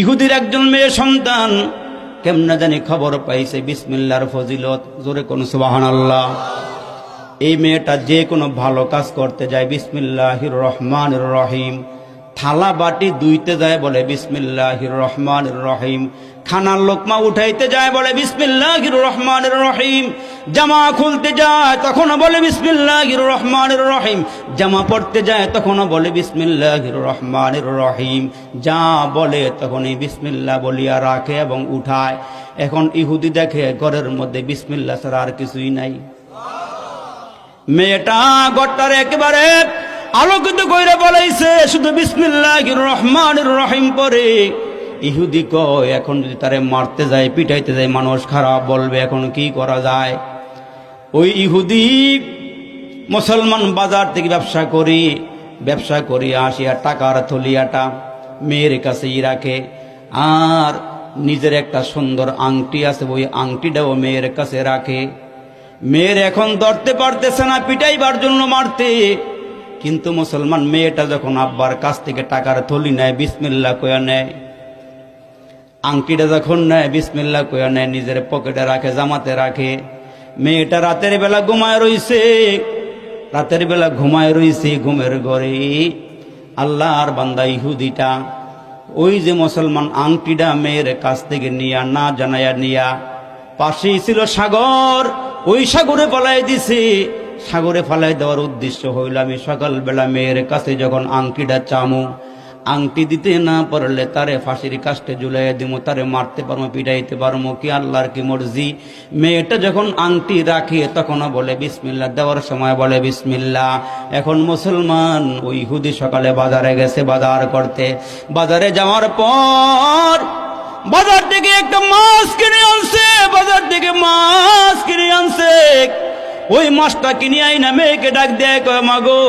ইহুদির একজন মেয়ে সন্তান, কেমনে জানি খবর পাইছে, বিসমিল্লার ফজিলত, জোরে কোন সুবাহান আল্লাহ এই মেয়েটা যে কোনো ভালো কাজ করতে যায়, বিসমিল্লাহির রহমান রহিম। থালা বাটি দুইতে যায় বলে, বিসমিল্লাহির রহমান রহিম। খানার লোকমা উঠাইতে যায় বলে, বিসমিল্লাহির রহমান রহিম। জামা খুলতে যায়, তখনও বলে, বিসমিল্লাহির রহমান রহিম। জামা পড়তে যায়, তখনও বলে, বিসমিল্লাহির রহমান রহিম। যা বলে, তখনই বিসমিল্লাহ বলিয়া রাখে এবং উঠায়। এখন ইহুদি দেখে, ঘরের মধ্যে বিসমিল্লা ছাড়া আর কিছুই নাই। মেয়েটা গড়টার একেবারে আলোকিত কইরা বলাইছে, শুধু বিসমিল্লাহ রহমান রহিম পরে ইহুদি কয়, এখন যদি তারে মারতে যায়, পিটাইতে যায়, মানুষ খারাপ বলবে, এখন কি করা যায়? ওই ইহুদি মুসলমান বাজার থেকে ব্যবসা করি ব্যবসা করি, আসিয়া টাকার থলিয়াটা মেয়ের কাছেই রাখে। আর নিজের একটা সুন্দর আংটি আছে, ওই আংটিটাও মেয়ের কাছে রাখে। মেয়ের এখন ধরতে পারতেছে না, পিটাইবার জন্য মারতে। কিন্তু মুসলমান মেয়েটা যখন আব্বার কাছ থেকে টাকার থলি নেয় বিসমিল্লা কয়া নেয়। আংটিটা যখন নেয় বিসমিল্লা কয়া নেয়, নিজের পকেটে রাখে, জামাতে রাখে। মেয়েটা রাতের বেলা ঘুমায় রইছে, রাতের বেলা ঘুমায় রইছে ঘুমের ঘরে। আল্লাহর বান্দা ইহুদিটা, ওই যে মুসলমান আংটিটা মেয়ের কাছ থেকে নিয়া, না জানাইয়া নিয়া, পাশেই ছিল সাগর, ওই সাগরে পালাই দিছে। সাগরে ফালাই দেওয়ার উদ্দেশ্য হইল, আমি সকালবেলা মেয়ের কাছে যখন আংটিটা চামু আংটি দিতে না পারলে তারে ফাঁসির কাষ্টে ঝুলাইয়া দিব, তারে মারতে পারব, পিটাইতে পারব কি? আল্লাহর কি মর্জি? মেয়েটা যখন আংটি রাখে, তখনও বলে বিসমিল্লা দেওয়ার সময় বলে বিসমিল্লা এখন মুসলমান ওই হুদি সকালে বাজারে গেছে বাজার করতে। বাজারে যাওয়ার পর বাজার থেকে একটা মাছ কিনে আনছে, বাজার থেকে মাছ কিনে আনছে। ওই মাছটা কিনে আই না মেয়েকে ডাক দেয়, কয় মাগো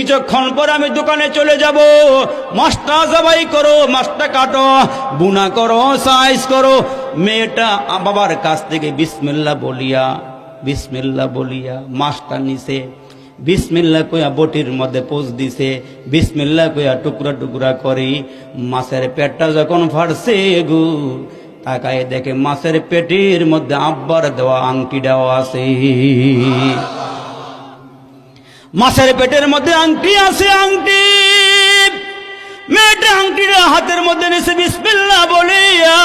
কিছুক্ষণ পর আমি দোকানে চলে যাব। মাছটা জবাই করো, মাছটা কাটো, বুনা করো সাইজ করো। মেয়েটা বাবার কাছ থেকে বিসমিল্লা বলিয়া বিসমিল্লা বলিয়া মাছটা নিছে। বিসমিল্লা কইয়া বটির মধ্যে পোষ দিছে। বিসমিল্লা কইয়া টুকরা টুকরা করি। মাছের পেটটা যখন ফাড়ছে গু, তাকায় দেখে মাছের পেটির মধ্যে আব্বার দেওয়া আংটি দেওয়া আছে। মাছের পেটের মধ্যে আংটি আছে, আংটি। মেয়েটা আংটিটা হাতের মধ্যে নিছে বিসমিল্লা বলিয়া।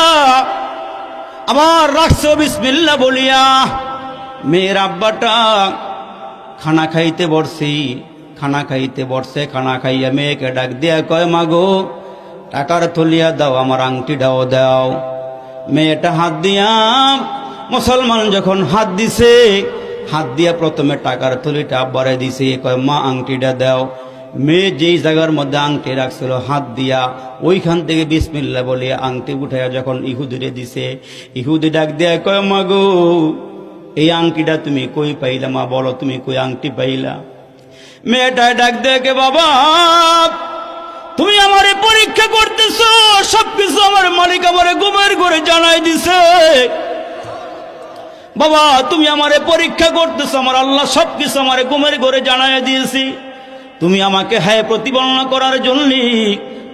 আবার রাখছো বিসমিল্লা বলিয়া। মেয়ের আব্বাটা খানা খাইতে বসছি খানা খাইতে বসছে খানা খাইয়া মেয়েকে ডাক দিয়া কয়, মাগো, টাকার থলিয়া দাও, আমার আংটিটাও দাও। মেয়েটা হাত দিয়া, মুসলমান যখন হাত দিছে হাত দিয়া প্রথমে টাকার থলিটা আব্বারে দিছে, কয়, মা, আংটিটা দাও। মেয়ে যেই জায়গার মধ্যে আংটি রাখছিল, হাত দিয়া ওইখান থেকে বিসমিল্লা বলে আংটি উঠাইয়া যখন ইহুদিরে দিছে, ইহুদি ডাক দিয়া, কয় মাগো এই আংটিটা তুমি কই পাইলা? মা, বলো, তুমি কই আংটি পাইলা? মেয়েটা ডাক দেখে বাবা, তুমি আমারে পরীক্ষা করতেছ, সবকিছু আমার মালিক আমারে ঘুমের করে জানাই দিছে। বাবা, তুমি আমারে পরীক্ষা করতেছ, আমার আল্লাহ সবকিছু আমারে ঘুমের ঘরে জানাই দিয়েছি। তুমি আমাকে হ্যাঁ প্রতিপালনা করার জন্য,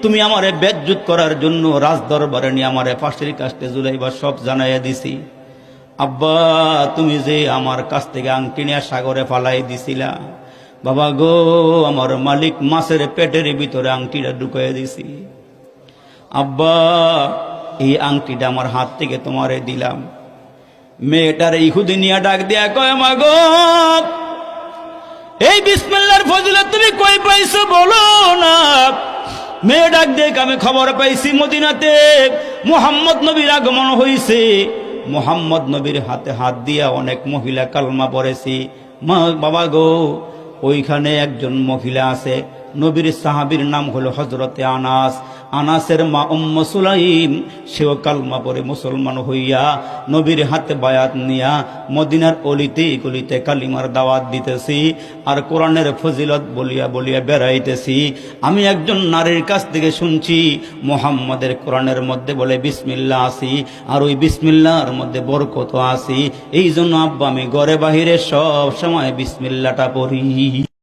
তুমি আমারে বেজ্জুত করার জন্য রাজ দরবারে নিয়ে আমারে ফাঁসির কাছতে জুলাইবা সব জানাইয়া দিছি আব্বা, তুমি যে আমার কাছ থেকে আংটি নিয়ে সাগরে ফালাই দিছিলা। বাবা গো, আমার মালিক মাছের পেটের ভিতরে আংটিটা ঢুকাই দিছি আব্বা, এই আংটিটা আমার হাত থেকে তোমারে দিলাম। মেয়েটার ইহুদি নিয়ে ডাক দিয়া কয় মা গো এই বিসমিল্লার ফজিলত তুমি কই পাইছো বলো না? মেয়ে ডাক দেখ আমি খবর পাইছি মদিনাতে। মোহাম্মদ নবীর আগমন হইছে। মোহাম্মদ নবীর হাতে হাত দিয়া অনেক মহিলা কালমা পড়েছি। মা, বাবা গো, ওইখানে একজন মহিলা আছে। নবীর সাহাবীর নাম হলো হজরতে আনাস। আনাসের মা উম্ম সুলাইম, সেও কালমা পরে মুসলমান হইয়া নবীর হাতে বায়াত নিয়া মদিনার অলিতে গলিতে কালিমার দাওয়াত দিতেছি আর কোরআনের ফজিলত বলিয়া বলিয়া বেড়াইতেছি। আমি একজন নারীর কাছ থেকে শুনছি, মোহাম্মদের কোরআনের মধ্যে বলে বিসমিল্লা আসি, আর ওই বিসমিল্লার মধ্যে বরকত আসি। এই জন্য আব্বা আমি ঘরে বাহিরে সব সময় বিসমিল্লাটা পড়ি।